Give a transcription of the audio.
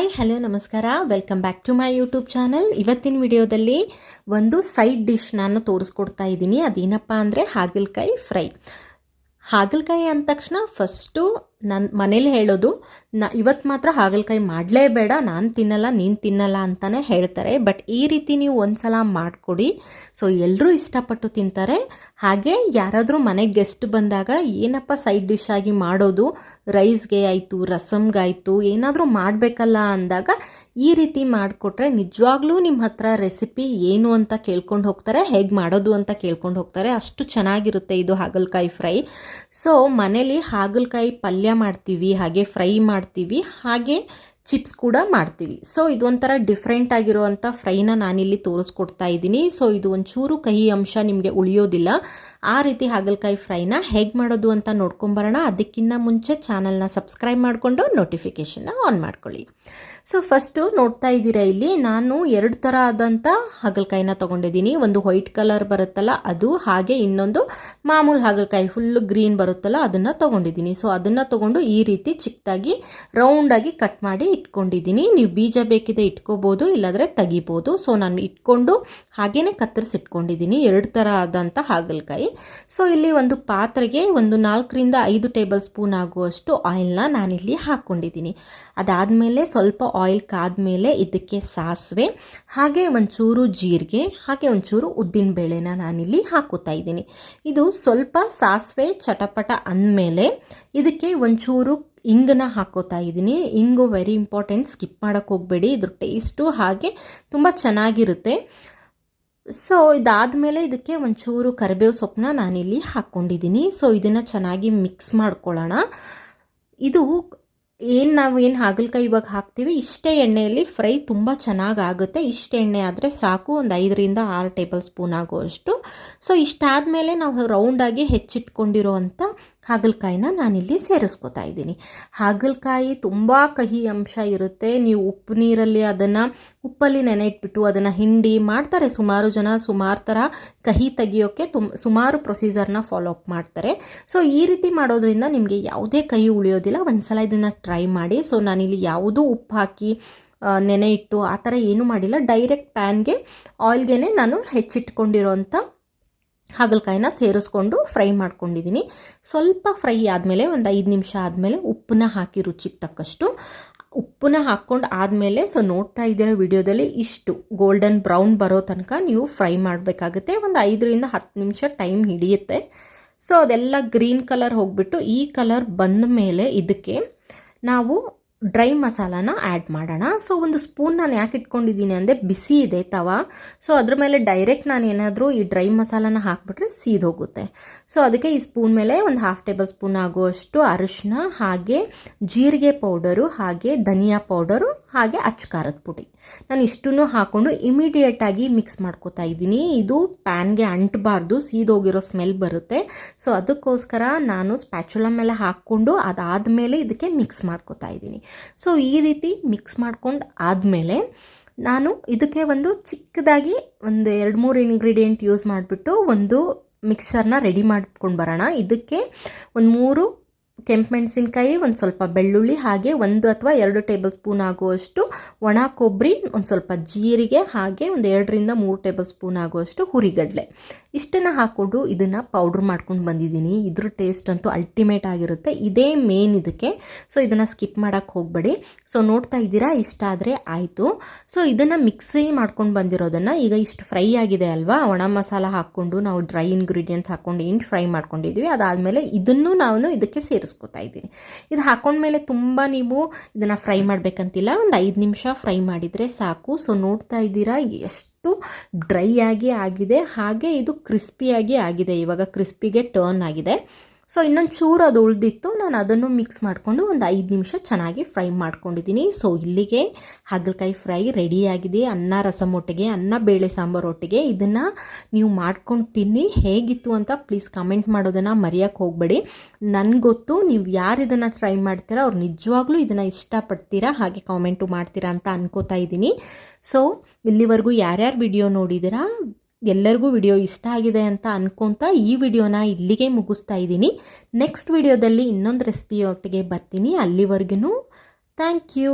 Hi hello ನಮಸ್ಕಾರ. Welcome back to my YouTube channel ಇವತ್ತಿನ ವಿಡಿಯೋದಲ್ಲಿ ಒಂದು ಸೈಡ್ ಡಿಶ್ ನಾನು ತೋರಿಸ್ಕೊಡ್ತಾ ಇದ್ದೀನಿ. ಅದೇನಪ್ಪ ಅಂದರೆ ಹಾಗಲಕಾಯಿ ಫ್ರೈ ಹಾಗಲಕಾಯಿ ಅಂದ ತಕ್ಷಣ ಫಸ್ಟು ನನ್ನ ಮನೇಲಿ ಹೇಳೋದು, ನ ಇವತ್ತು ಮಾತ್ರ ಹಾಗಲಕಾಯಿ ಮಾಡಲೇಬೇಡ ನಾನು ತಿನ್ನಲ್ಲ, ನೀನು ತಿನ್ನಲ್ಲ ಅಂತಲೇ ಹೇಳ್ತಾರೆ. ಬಟ್ ಈ ರೀತಿ ನೀವು ಒಂದ್ಸಲ ಮಾಡಿಕೊಡಿ. ಸೊ ಎಲ್ಲರೂ ಇಷ್ಟಪಟ್ಟು ತಿಂತಾರೆ. ಹಾಗೆ ಯಾರಾದರೂ ಮನೆಗೆ ಗೆಸ್ಟ್ ಬಂದಾಗ ಏನಪ್ಪ ಸೈಡ್ ಡಿಶ್ ಆಗಿ ಮಾಡೋದು? ರೈಸ್ಗೆ ಆಯಿತು ರಸಮ್ಗಾಯಿತು ಏನಾದರೂ ಮಾಡಬೇಕಲ್ಲ ಅಂದಾಗ ಈ ರೀತಿ ಮಾಡಿಕೊಟ್ರೆ ನಿಜವಾಗ್ಲೂ ನಿಮ್ಮ ಹತ್ರ ರೆಸಿಪಿ ಏನು ಅಂತ ಕೇಳ್ಕೊಂಡು ಹೋಗ್ತಾರೆ, ಹೇಗೆ ಮಾಡೋದು ಅಂತ ಕೇಳ್ಕೊಂಡು ಹೋಗ್ತಾರೆ. ಅಷ್ಟು ಚೆನ್ನಾಗಿರುತ್ತೆ ಇದು ಹಾಗಲಕಾಯಿ ಫ್ರೈ. ಸೊ, ಮನೇಲಿ ಹಾಗಲಕಾಯಿ ಪಲ್ಯ ಮಾಡ್ತೀವಿ, ಹಾಗೆ ಫ್ರೈ ಮಾಡ್ತೀವಿ, ಹಾಗೆ ಚಿಪ್ಸ್ ಕೂಡ ಮಾಡ್ತೀವಿ. ಸೊ ಇದು ಒಂಥರ ಡಿಫ್ರೆಂಟ್ ಆಗಿರುವಂಥ ಫ್ರೈನ ನಾನಿಲ್ಲಿ ತೋರಿಸ್ಕೊಡ್ತಾ ಇದ್ದೀನಿ. ಸೊ ಇದು ಒಂಚೂರು ಕಹಿ ಅಂಶ ನಿಮಗೆ ಉಳಿಯೋದಿಲ್ಲ. ಆ ರೀತಿ ಹಾಗಲಕಾಯಿ ಫ್ರೈನ ಹೇಗೆ ಮಾಡೋದು ಅಂತ ನೋಡ್ಕೊಂಬರೋಣ. ಅದಕ್ಕಿಂತ ಮುಂಚೆ ಚಾನಲ್ನ ಸಬ್ಸ್ಕ್ರೈಬ್ ಮಾಡಿಕೊಂಡು ನೋಟಿಫಿಕೇಷನ್ನ ಆನ್ ಮಾಡ್ಕೊಳ್ಳಿ. ಸೊ ಫಸ್ಟು ನೋಡ್ತಾ ಇದ್ದೀರಾ ಇಲ್ಲಿ, ನಾನು ಎರಡು ಥರ ಆದಂಥ ಹಾಗಲಕಾಯಿನ ತೊಗೊಂಡಿದ್ದೀನಿ. ಒಂದು ವೈಟ್ ಕಲರ್ ಬರುತ್ತಲ್ಲ, ಅದು ಹಾಗೆ ಇನ್ನೊಂದು ಮಾಮೂಲು ಹಾಗಲಕಾಯಿ ಫುಲ್ಲು ಗ್ರೀನ್ ಬರುತ್ತಲ್ಲ, ಅದನ್ನು ತೊಗೊಂಡಿದ್ದೀನಿ. ಸೊ ಅದನ್ನು ತೊಗೊಂಡು ಈ ರೀತಿ ಚಿಕ್ಕದಾಗಿ ರೌಂಡಾಗಿ ಕಟ್ ಮಾಡಿ ಇಟ್ಕೊಂಡಿದ್ದೀನಿ. ನೀವು ಬೀಜ ಬೇಕಿದ್ರೆ ಇಟ್ಕೋಬೋದು, ಇಲ್ಲಾಂದರೆ ತೆಗಿಬೋದು. ಸೊ ನಾನು ಇಟ್ಕೊಂಡು ಹಾಗೇ ಕತ್ತರಿಸಿಟ್ಕೊಂಡಿದ್ದೀನಿ, ಎರಡು ಥರ ಆದಂಥ ಹಾಗಲಕಾಯಿ. ಸೊ ಇಲ್ಲಿ ಒಂದು ಪಾತ್ರೆಗೆ ಒಂದು ನಾಲ್ಕರಿಂದ ಐದು ಟೇಬಲ್ ಸ್ಪೂನ್ ಆಗುವಷ್ಟು ಆಯಿಲ್ನ ನಾನಿಲ್ಲಿ ಹಾಕ್ಕೊಂಡಿದ್ದೀನಿ ಅದಾದಮೇಲೆ ಸ್ವಲ್ಪ ಆಯಿಲ್ ಕಾದ್ಮೇಲೆ ಇದಕ್ಕೆ ಸಾಸಿವೆ, ಹಾಗೆ ಒಂಚೂರು ಜೀರಿಗೆ, ಹಾಗೆ ಒಂಚೂರು ಉದ್ದಿನ ಬೇಳೆನ ನಾನಿಲ್ಲಿ ಹಾಕೋತಾ ಇದ್ದೀನಿ. ಇದು ಸ್ವಲ್ಪ ಸಾಸಿವೆ ಚಟಪಟ ಅಂದಮೇಲೆ ಇದಕ್ಕೆ ಒಂಚೂರು ಇಂಗನ್ನ ಹಾಕೋತಾ ಇದ್ದೀನಿ. ಇಂಗು ವೆರಿ ಇಂಪಾರ್ಟೆಂಟ್ ಸ್ಕಿಪ್ ಮಾಡೋಕ್ಕೆ ಹೋಗಬೇಡಿ, ಇದ್ರ ಟೇಸ್ಟು ಹಾಗೆ ತುಂಬ ಚೆನ್ನಾಗಿರುತ್ತೆ. ಸೊ ಇದಾದಮೇಲೆ ಇದಕ್ಕೆ ಒಂಚೂರು ಕರಿಬೇವು ಸೊಪ್ಪನ್ನ ನಾನಿಲ್ಲಿ ಹಾಕ್ಕೊಂಡಿದ್ದೀನಿ. ಸೊ ಇದನ್ನು ಚೆನ್ನಾಗಿ ಮಿಕ್ಸ್ ಮಾಡ್ಕೊಳ್ಳೋಣ. ಇದು ಏನು ನಾವು ಏನು ಹಾಗಲಕಾಯಿ ಇವಾಗ ಹಾಕ್ತೀವಿ, ಇಷ್ಟೇ ಎಣ್ಣೆಯಲ್ಲಿ ಫ್ರೈ ತುಂಬ ಚೆನ್ನಾಗಿ ಆಗುತ್ತೆ ಇಷ್ಟು ಎಣ್ಣೆ ಆದರೆ ಸಾಕು, ಒಂದು ಐದರಿಂದ ಆರು ಟೇಬಲ್ ಸ್ಪೂನ್ ಆಗುವಷ್ಟು. ಸೊ ಇಷ್ಟಾದಮೇಲೆ ನಾವು ರೌಂಡಾಗಿ ಹೆಚ್ಚಿಟ್ಕೊಂಡಿರೋವಂಥ ಹಾಗಲಕಾಯಿನ ನಾನಿಲ್ಲಿ ಸೇರಿಸ್ಕೊತಾ ಇದ್ದೀನಿ. ಹಾಗಲಕಾಯಿ ತುಂಬ ಕಹಿ ಅಂಶ ಇರುತ್ತೆ. ನೀವು ಉಪ್ಪು ನೀರಲ್ಲಿ ಅದನ್ನು ಉಪ್ಪಲ್ಲಿ ನೆನೆ ಇಟ್ಬಿಟ್ಟು ಅದನ್ನು ಹಿಂಡಿ ಮಾಡ್ತಾರೆ. ಸುಮಾರು ಜನ ಸುಮಾರು ಥರ ಕಹಿ ತೆಗಿಯೋಕ್ಕೆ ತುಮ್, ಸುಮಾರು ಪ್ರೊಸೀಜರ್ನ ಫಾಲೋ ಅಪ್ ಮಾಡ್ತಾರೆ. ಸೊ, ಈ ರೀತಿ ಮಾಡೋದ್ರಿಂದ ನಿಮಗೆ ಯಾವುದೇ ಕಹಿ ಉಳಿಯೋದಿಲ್ಲ. ಒಂದು ಸಲ ಇದನ್ನು ಟ್ರೈ ಮಾಡಿ. ಸೊ, ನಾನಿಲ್ಲಿ ಯಾವುದೂ ಉಪ್ಪು ಹಾಕಿ ನೆನೆ ಇಟ್ಟು ಆ ಥರ ಏನೂ ಮಾಡಿಲ್ಲ. ಡೈರೆಕ್ಟ್ ಪ್ಯಾನ್ಗೆ ಆಯಿಲ್ಗೆ ನಾನು ಹೆಚ್ಚಿಟ್ಕೊಂಡಿರೋಂಥ ಹಾಗಲಕಾಯಿನ ಸೇರಿಸ್ಕೊಂಡು ಫ್ರೈ ಮಾಡ್ಕೊಂಡಿದ್ದೀನಿ. ಸ್ವಲ್ಪ ಫ್ರೈ ಆದಮೇಲೆ ಒಂದು ಐದು ನಿಮಿಷ ಆದಮೇಲೆ ಉಪ್ಪನ್ನ ಹಾಕಿ ರುಚಿಗೆ ತಕ್ಕಷ್ಟು ಉಪ್ಪನ್ನ ಹಾಕ್ಕೊಂಡು ಆದಮೇಲೆ ಸೊ ನೋಡ್ತಾ ಇದ್ದೀರ ವಿಡಿಯೋದಲ್ಲಿ ಇಷ್ಟು ಗೋಲ್ಡನ್ ಬ್ರೌನ್ ಬರೋ ತನಕ ನೀವು ಫ್ರೈ ಮಾಡಬೇಕಾಗುತ್ತೆ. ಒಂದು ಐದರಿಂದ ಹತ್ತು ನಿಮಿಷ ಟೈಮ್ ಹಿಡಿಯುತ್ತೆ. ಸೊ ಅದೆಲ್ಲ ಗ್ರೀನ್ ಕಲರ್ ಹೋಗ್ಬಿಟ್ಟು ಈ ಕಲರ್ ಬಂದ ಮೇಲೆ ಇದಕ್ಕೆ ನಾವು ಡ್ರೈ ಮಸಾಲಾನ ಆ್ಯಡ್ ಮಾಡೋಣ. ಸೊ, ಒಂದು ಸ್ಪೂನ್ ನಾನು ಯಾಕೆ ಇಟ್ಕೊಂಡಿದ್ದೀನಿ ಅಂದರೆ ಬಿಸಿ ಇದೆ ತವ. ಸೊ, ಅದ್ರ ಮೇಲೆ ಡೈರೆಕ್ಟ್ ನಾನು ಏನಾದರೂ ಈ ಡ್ರೈ ಮಸಾಲಾನ ಹಾಕಿಬಿಟ್ರೆ ಸೀದೋಗುತ್ತೆ. ಸೊ, ಅದಕ್ಕೆ ಈ ಸ್ಪೂನ್ ಮೇಲೆ ಒಂದು ಹಾಫ್ ಟೇಬಲ್ ಸ್ಪೂನ್ ಆಗುವಷ್ಟು ಅರಿಶಿನ ಹಾಗೆ ಜೀರಿಗೆ ಪೌಡರು ಹಾಗೆ ಧನಿಯಾ ಪೌಡರು ಹಾಗೆ ಅಚ್ಕಾರದ ಪುಡಿ. ನಾನು ಇಷ್ಟನ್ನು ಹಾಕ್ಕೊಂಡು ಇಮಿಡಿಯೇಟಾಗಿ ಮಿಕ್ಸ್ ಮಾಡ್ಕೋತಾ ಇದ್ದೀನಿ. ಇದು ಪ್ಯಾನ್ಗೆ ಅಂಟಬಾರ್ದು, ಸೀದೋಗಿರೋ ಸ್ಮೆಲ್ ಬರುತ್ತೆ. ಸೊ ಅದಕ್ಕೋಸ್ಕರ ನಾನು ಸ್ಪ್ಯಾಚುಲ ಮೇಲೆ ಹಾಕ್ಕೊಂಡು ಅದಾದಮೇಲೆ ಇದಕ್ಕೆ ಮಿಕ್ಸ್ ಮಾಡ್ಕೋತಾ ಇದ್ದೀನಿ. ಸೊ ಈ ರೀತಿ ಮಿಕ್ಸ್ ಮಾಡ್ಕೊಂಡು ಆದಮೇಲೆ ನಾನು ಇದಕ್ಕೆ ಒಂದು ಚಿಕ್ಕದಾಗಿ ಒಂದು ಎರಡು ಮೂರು ಇಂಗ್ರೀಡಿಯೆಂಟ್ ಯೂಸ್ ಮಾಡಿಬಿಟ್ಟು ಒಂದು ಮಿಕ್ಸರ್ನ ರೆಡಿ ಮಾಡ್ಕೊಂಡು ಬರೋಣ. ಇದಕ್ಕೆ ಒಂದು ಮೂರು ಕೆಂಪು ಮೆಣಸಿನ್ಕಾಯಿ, ಒಂದು ಸ್ವಲ್ಪ ಬೆಳ್ಳುಳ್ಳಿ ಹಾಗೆ ಒಂದು ಅಥವಾ ಎರಡು ಟೇಬಲ್ ಸ್ಪೂನ್ ಆಗುವಷ್ಟು ಒಣ ಕೊಬ್ಬರಿ ಒಂದು ಸ್ವಲ್ಪ ಜೀರಿಗೆ ಹಾಗೆ ಒಂದು ಎರಡರಿಂದ ಮೂರು ಟೇಬಲ್ ಸ್ಪೂನ್ ಆಗುವಷ್ಟು ಹುರಿಗಡಲೆ. ಇಷ್ಟನ್ನು ಹಾಕ್ಕೊಂಡು ಇದನ್ನು ಪೌಡ್ರ್ ಮಾಡ್ಕೊಂಡು ಬಂದಿದ್ದೀನಿ. ಇದ್ರ ಟೇಸ್ಟ್ ಅಂತೂ ಅಲ್ಟಿಮೇಟ್ ಆಗಿರುತ್ತೆ. ಇದೇ ಮೇನ್ ಇದಕ್ಕೆ. ಸೊ ಇದನ್ನು ಸ್ಕಿಪ್ ಮಾಡೋಕ್ಕೆ ಹೋಗಬೇಡಿ. ಸೊ ನೋಡ್ತಾ ಇದ್ದೀರಾ? ಇಷ್ಟ ಆದರೆ ಆಯಿತು. ಸೊ ಇದನ್ನು ಮಿಕ್ಸಿ ಮಾಡ್ಕೊಂಡು ಬಂದಿರೋದನ್ನು ಈಗ ಇಷ್ಟು ಫ್ರೈ ಆಗಿದೆ ಅಲ್ವಾ? ಒಣ ಮಸಾಲ ಹಾಕ್ಕೊಂಡು ನಾವು ಡ್ರೈ ಇಂಗ್ರೀಡಿಯೆಂಟ್ಸ್ ಹಾಕ್ಕೊಂಡು, ಏನು ಫ್ರೈ ಮಾಡ್ಕೊಂಡಿದ್ದೀವಿ ಅದಾದಮೇಲೆ ಇದನ್ನು ನಾವು ಇದಕ್ಕೆ ಸೇರಿಸ್ಕೊತಾ ಇದ್ದೀನಿ. ಇದು ಹಾಕೊಂಡ್ಮೇಲೆ ತುಂಬ ನೀವು ಇದನ್ನು ಫ್ರೈ ಮಾಡಬೇಕಂತಿಲ್ಲ, ಒಂದು ಐದು ನಿಮಿಷ ಫ್ರೈ ಮಾಡಿದರೆ ಸಾಕು. ಸೊ ನೋಡ್ತಾ ಇದ್ದೀರಾ, ಎಷ್ಟು ಡ್ರೈ ಆಗಿ ಆಗಿದೆ. ಹಾಗೆ ಇದು ಕ್ರಿಸ್ಪಿಯಾಗಿ ಆಗಿದೆ. ಇವಾಗ ಕ್ರಿಸ್ಪಿಗೆ ಟರ್ನ್ ಆಗಿದೆ. ಸೊ ಇನ್ನೊಂದು ಚೂರು ಅದು ಉಳಿದಿತ್ತು. ನಾನು ಅದನ್ನು ಮಿಕ್ಸ್ ಮಾಡಿಕೊಂಡು ಒಂದು ಐದು ನಿಮಿಷ ಚೆನ್ನಾಗಿ ಫ್ರೈ ಮಾಡ್ಕೊಂಡಿದ್ದೀನಿ. ಸೊ ಇಲ್ಲಿಗೆ ಹಾಗಲಕಾಯಿ ಫ್ರೈ ರೆಡಿಯಾಗಿದೆ ಅನ್ನ ರಸಮ್ ಒಟ್ಟಿಗೆ, ಅನ್ನ ಬೇಳೆ ಸಾಂಬಾರು ಒಟ್ಟಿಗೆ. ಇದನ್ನು ನೀವು ಮಾಡ್ಕೊಂಡು ತಿನ್ನಿ. ಹೇಗಿತ್ತು ಅಂತ ಪ್ಲೀಸ್ ಕಮೆಂಟ್ ಮಾಡೋದನ್ನು ಮರೆಯೋಕ್ಕೆ ಹೋಗಬೇಡಿ. ನನಗೆ ಗೊತ್ತು ನೀವು ಯಾರು ಇದನ್ನು ಟ್ರೈ ಮಾಡ್ತೀರಾ, ಅವ್ರು ನಿಜವಾಗ್ಲೂ ಇದನ್ನು ಇಷ್ಟಪಡ್ತೀರಾ, ಹಾಗೆ ಕಾಮೆಂಟು ಮಾಡ್ತೀರಾ ಅಂತ ಅನ್ಕೋತಾ ಇದ್ದೀನಿ. ಸೊ ಇಲ್ಲಿವರೆಗೂ ಯಾರ್ಯಾರು ವಿಡಿಯೋ ನೋಡಿದ್ದೀರಾ ಎಲ್ಲರಿಗೂ ವಿಡಿಯೋ ಇಷ್ಟ ಆಗಿದೆ ಅಂತ ಅನ್ಕೊತಾ ಈ ವಿಡಿಯೋನ ಇಲ್ಲಿಗೆ ಮುಗಿಸ್ತಾ ಇದ್ದೀನಿ. ನೆಕ್ಸ್ಟ್ ವಿಡಿಯೋದಲ್ಲಿ ಇನ್ನೊಂದು ರೆಸಿಪಿಯೊಟ್ಟಿಗೆ ಬರ್ತೀನಿ. ಅಲ್ಲಿವರೆಗೂ ಥ್ಯಾಂಕ್ ಯು